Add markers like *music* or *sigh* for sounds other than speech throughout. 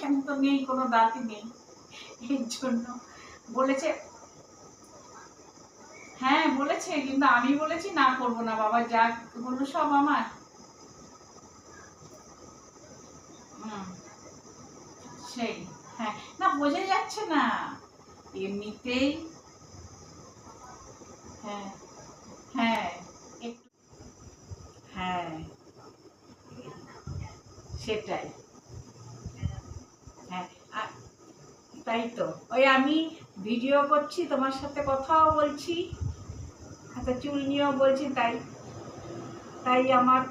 এখানে তো নেই, কোনো দাঁতই নেই। এর জন্য বলেছে হ্যাঁ বলেছে, কিন্তু আমি বলেছি না করব না, বাবা, যা বলল সব আমার। সেই হ্যাঁ না, বোঝা যাচ্ছে না। এমনিতেই হ্যাঁ হ্যাঁ হ্যাঁ সেটাই হ্যাঁ আ- তাই তো? ওই আমি ভিডিও করছি, তোমার সাথে কথাও বলছি, হাতে চুল নিয়েও বলছি, তাই তাই আমার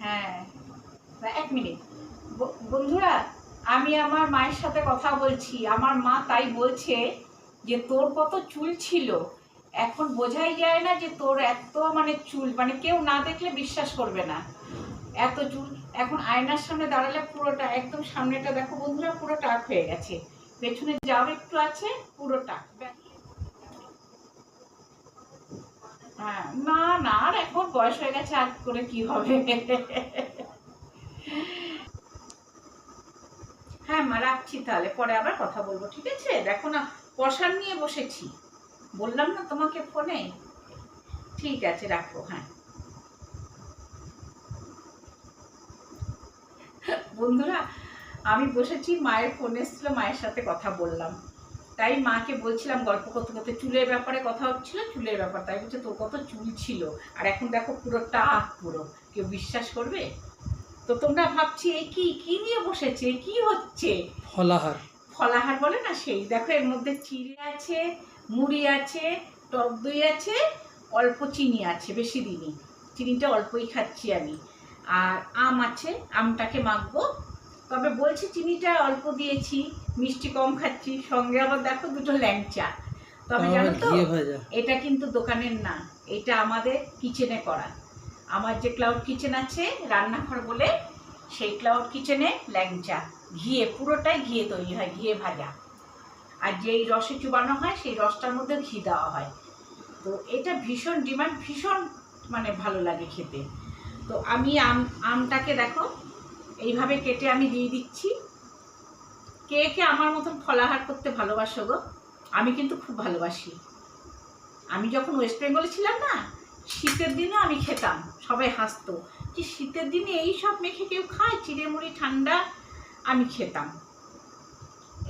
হ্যাঁ এক মিনিট। বন্ধুরা, আমি আমার মায়ের সাথে কথা বলছি, আমার মা তাই বলছে যে তোর কত চুল ছিল, এখন বোঝাই যায় না যে তোর এত মানে চুল মানে কেউ না দেখলে বিশ্বাস করবে না। এত চুল, এখন আয়নার সামনে দাঁড়ালে পুরোটা, একদম সামনেটা দেখো বন্ধুরা, পুরো টাক হয়ে গেছে। পেছনে যাও একটু আছে, পুরো টাক। হ্যাঁ না না, আর এখন বয়স হয়ে গেছে, আর করে কি হবে? হ্যাঁ মা, রাখছি তাহলে, পরে আবার কথা বলব, ঠিক আছে? দেখো না কষার নিয়ে বসেছি। বললাম না তোমাকে ফোনে? ঠিক আছে, রাখো হ্যাঁ। বন্ধুরা আমি বসেছি মায়ের ফোন এসেছিল মায়ের সাথে কথা বললাম। তাই মাকে বলছিলাম গল্প করতে করতে চুলের ব্যাপারে কথা হচ্ছিল চুলের ব্যাপার। তাই বলছে তোর কত চুল ছিল? আর এখন দেখো পুরো টাক পুরো। কেউ বিশ্বাস করবে? তো তোমরা ভাবছি এই কি কি নিয়ে বসেছে? কি হচ্ছে? ফলাহার। ফলাহার বলে না সেই। দেখো এর মধ্যে চিড়ে আছে মুড়ি আছে টক দই আছে অল্প চিনি আছে বেশি দিনই চিনিটা অল্পই খাচ্ছি আমি। আর আম আছে আমটাকে মাখবো। তবে বলছি চিনিটা অল্প দিয়েছি মিষ্টি কম খাচ্ছি সঙ্গে আবার দেখো দুটো ল্যাংচা। তবে জানো তো এটা কিন্তু দোকানের না এটা আমাদের কিচেনে করা। আমার যে ক্লাউড কিচেন আছে রান্নাঘর বলে সেই ক্লাউড কিচেনে ল্যাংচা। ঘিয়ে পুরোটাই ঘিয়ে তৈরি হয় ঘিয়ে ভাজা। আর যেই রসে চুবানো হয় সেই রসটার মধ্যে ঘি দেওয়া হয়। তো এটা ভীষণ ডিমান্ড ভীষণ মানে ভালো লাগে খেতে। তো আমি আম, আমটাকে দেখো, এইভাবে কেটে আমি দিয়ে দিচ্ছি। কে কে আমার মতন ফলাহার করতে ভালোবাসো গো? আমি কিন্তু খুব ভালোবাসি। আমি যখন ওয়েস্ট বেঙ্গলে ছিলাম না, শীতের দিনও আমি খেতাম, সবাই হাসতো। যে শীতের দিনে এই সব মেখে কেউ খায় চিড়ে মুড়ি ঠান্ডা, আমি খেতাম।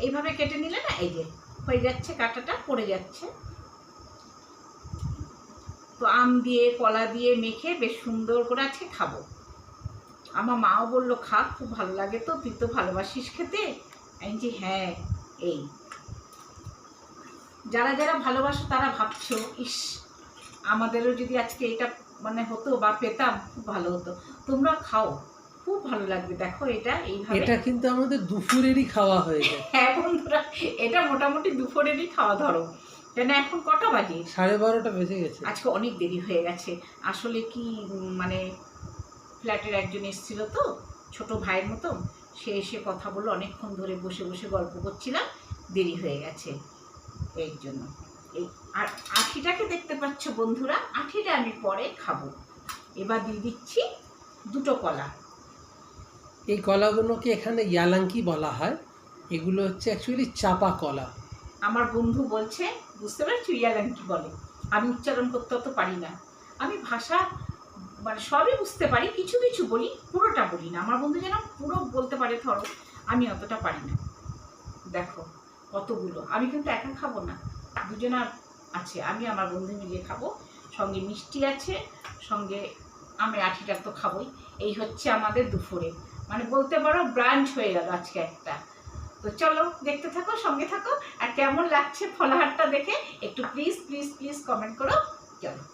এইভাবে কেটে নিলে না, এই যে, হয়ে যাচ্ছে কাঁটাটা, পড়ে যাচ্ছে। তো আম দিয়ে কলা দিয়ে মেখে বেশ সুন্দর করে আজকে খাব। আমার মাও বলল খা খুব ভালো লাগে তো তুই তো ভালোবাসিস খেতে? আমি যে হ্যাঁ এই। যারা যারা ভালোবাসো তারা ভাবছ ইস আমাদেরও যদি আজকে এটা মানে হতো বা পেতাম খুব ভালো হতো। তোমরা খাও খুব ভালো লাগবে। দেখো এটা এইভাবে এটা কিন্তু আমাদের দুপুরেরই খাওয়া হয়ে যায়। *laughs* হ্যাঁ বন্ধুরা এটা মোটামুটি দুপুরেরই খাওয়া ধরো। কেন এখন কটা বাজে? সাড়ে বারোটা বেজে গেছে। আজকে অনেক দেরি হয়ে গেছে। আসলে কি মানে ফ্ল্যাটের একজন এসেছিল তো ছোট ভাইয়ের মতো সে এসে কথা বলল অনেকক্ষণ ধরে বসে বসে গল্প করছিলাম দেরি হয়ে গেছে। এর জন্য। এই আর আঠিটাকে দেখতে পাচ্ছ বন্ধুরা আঠিটা আমি পরে খাব। এবার দিয়ে দিচ্ছি দুটো কলা। এই কলাগুলোকে এখানে ইয়ালাঙ্কি বলা হয়। এগুলো হচ্ছে অ্যাকচুয়ালি চাপা কলা। আমার বন্ধু বলছে বুঝতে পারছি? ইয়ালান কী বলে? আমি উচ্চারণ করতে অত পারি না। আমি ভাষা মানে সবই বুঝতে পারি, কিছু কিছু বলি, পুরোটা বলি না। আমার বন্ধু যেন পুরো বলতে পারে ধরো, আমি অতটা পারি না। দেখো, কতগুলো। আমি কিন্তু একা খাব না। দুজনা আছে। আমি আমার বন্ধু মিলিয়ে খাব। সঙ্গে মিষ্টি আছে, সঙ্গে আমি আঠিটা তো খাবোই। এই হচ্ছে আমাদের দুপুরে। মানে বলতে পারো ব্রাঞ্চ হয়ে গেল আজকে একটা। তো চলো, দেখতে থাকো, সঙ্গে থাকো। আর কেমন লাগছে ফলাহারটা দেখে একটু প্লিজ প্লিজ প্লিজ কমেন্ট করো। চলো।